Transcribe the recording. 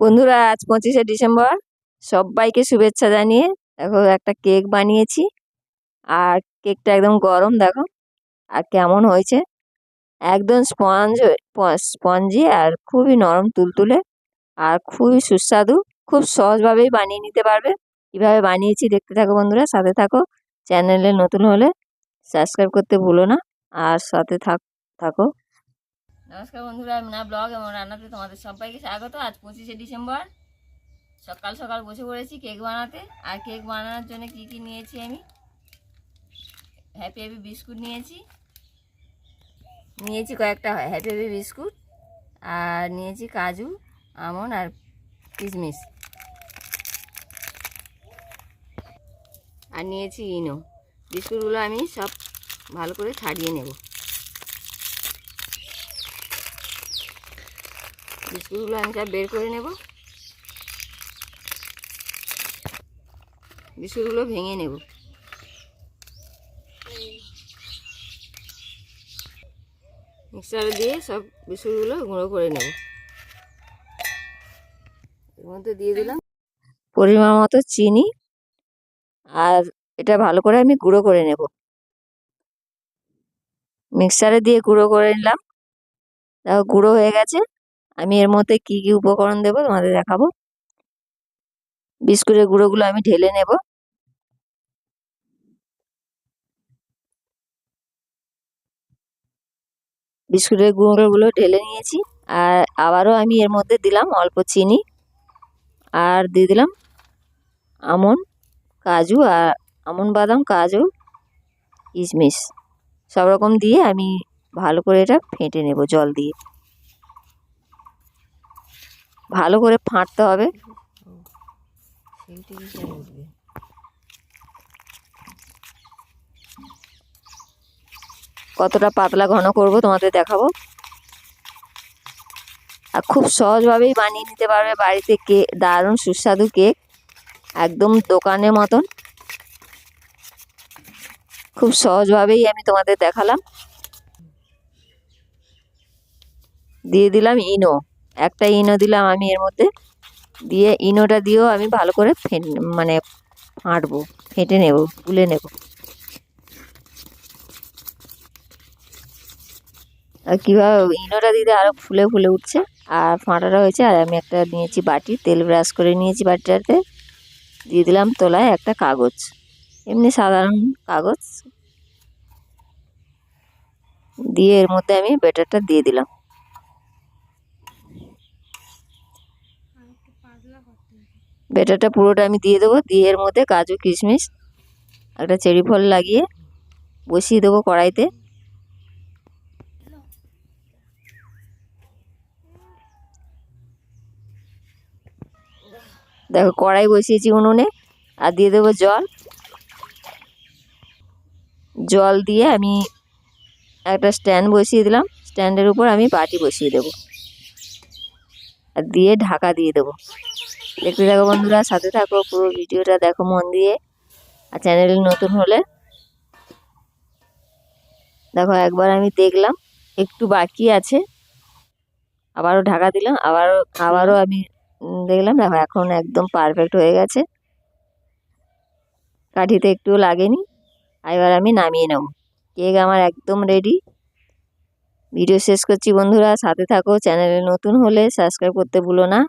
বন্ধুরা, আজ পঁচিশে ডিসেম্বর। সবাইকে শুভেচ্ছা জানিয়ে দেখো একটা কেক বানিয়েছি। আর কেকটা একদম গরম, দেখো। আর কেমন হয়েছে? একদম স্পঞ্জ, স্পঞ্জি আর খুবই নরম তুলতুলে। আর খুবই সুস্বাদু। খুব সহজভাবেই বানিয়ে নিতে পারবে। কীভাবে বানিয়েছি দেখতে থাকো বন্ধুরা, সাথে থাকো। চ্যানেলে নতুন হলে সাবস্ক্রাইব করতে ভুলো না। আর সাথে থাক, থাকো। নমস্কার বন্ধুরা মিনা ব্লগ এবং রান্নাতে তোমাদের সবাইকে স্বাগত। আজ পঁচিশে ডিসেম্বর। সকাল সকাল বসে পড়েছি কেক বানাতে। আর কেক বানানোর জন্য কি কি নিয়েছি আমি? হ্যাপি হ্যাপি বিস্কুট নিয়েছি। নিয়েছি কয়েকটা হ্যাপি হ্যাপি বিস্কুট। আর নিয়েছি কাজু, আমন আর কিশমিশ। আর নিয়েছি ইনো। বিস্কুটগুলো আমি সব ভালো করে ছাড়িয়ে নেব। বিস্কুটগুলো আমি সব বের করে নেব। বিস্কুটগুলো ভেঙে নেব। মিক্সারে দিয়ে সব বিস্কুটগুলো গুঁড়ো করে নেব। এর মধ্যে দিয়ে দিলাম পরিমাণ মতো চিনি আর এটা ভালো করে আমি গুঁড়ো করে নেব। মিক্সারে দিয়ে গুঁড়ো করে নিলাম। দেখো গুঁড়ো হয়ে গেছে। আমি এর মধ্যে কি কি উপকরণ দেবো তোমাদের দেখাবো। বিস্কুটের গুঁড়োগুলো আমি ঢেলে নেব। বিস্কুটের গুঁড়োগুলো ঢেলে নিয়েছি। আর আবারও আমি এর মধ্যে দিলাম অল্প চিনি আর দিয়ে দিলাম আমন, কাজু আর আমন বাদাম, কাজু, কিশমিশ। সব রকম দিয়ে আমি ভালো করে এটা ফেটে নেব জল দিয়ে। ভালো করে ফাটতে হবে। কতটা পাতলা ঘন করব তোমাদের দেখাবো। আর খুব সহজভাবেই বানিয়ে নিতে পারবে বাড়িতে কে দারুণ সুস্বাদু কেক একদম দোকানের মতন। খুব সহজভাবেই আমি তোমাদের দেখালাম। দিয়ে দিলাম ইনো। একটা ইনো দিলাম আমি এর মধ্যে। দিয়ে ইনোটা দিয়েও আমি ভালো করে ফেট মানে ফাঁটবো ফেটে নেব তুলে নেব। আর কীভাবে ইনোটা দিতে আরও ফুলে ফুলে উঠছে। আর ফাঁটাটা হয়েছে, আর আমি একটা নিয়েছি বাটি, তেল ব্রাশ করে নিয়েছি বাটিটাতে। দিয়ে দিলাম তোলায় একটা কাগজ, এমনি সাধারণ কাগজ। দিয়ে এর মধ্যে আমি ব্যাটারটা দিয়ে দিলাম। ব্যাটারটা পুরোটা আমি দিয়ে দেবো। দিয়ে এর মধ্যে কাজু, কিশমিশ, একটা চেরি ফল লাগিয়ে বসিয়ে দেবো কড়াইতে। দেখো, কড়াই বসিয়েছি উনুনে আর দিয়ে দেবো জল। জল দিয়ে আমি একটা স্ট্যান্ড বসিয়ে দিলাম। স্ট্যান্ডের উপর আমি বাটি বসিয়ে দেবো। আর দিয়ে ঢাকা দিয়ে দেবো। দেখতে থাকো বন্ধুরা, সাথে থাকো, পুরো ভিডিওটা দেখো মন দিয়ে। আর চ্যানেল নতুন হলে, দেখো একবার আমি দেখলাম, একটু বাকি আছে। আবারও ঢাকা দিলাম, আবারও আবারও আমি দেখলাম, দেখো এখন একদম পারফেক্ট হয়ে গেছে। কাঠিতে একটু লাগেনি, এবার আমি নামিয়ে নেব। কেক আমার একদম রেডি ভিডিও শেষ করছি বন্ধুরা, সাথে থাকো চ্যানেলে নতুন হলে সাবস্ক্রাইব করতে ভুলো না।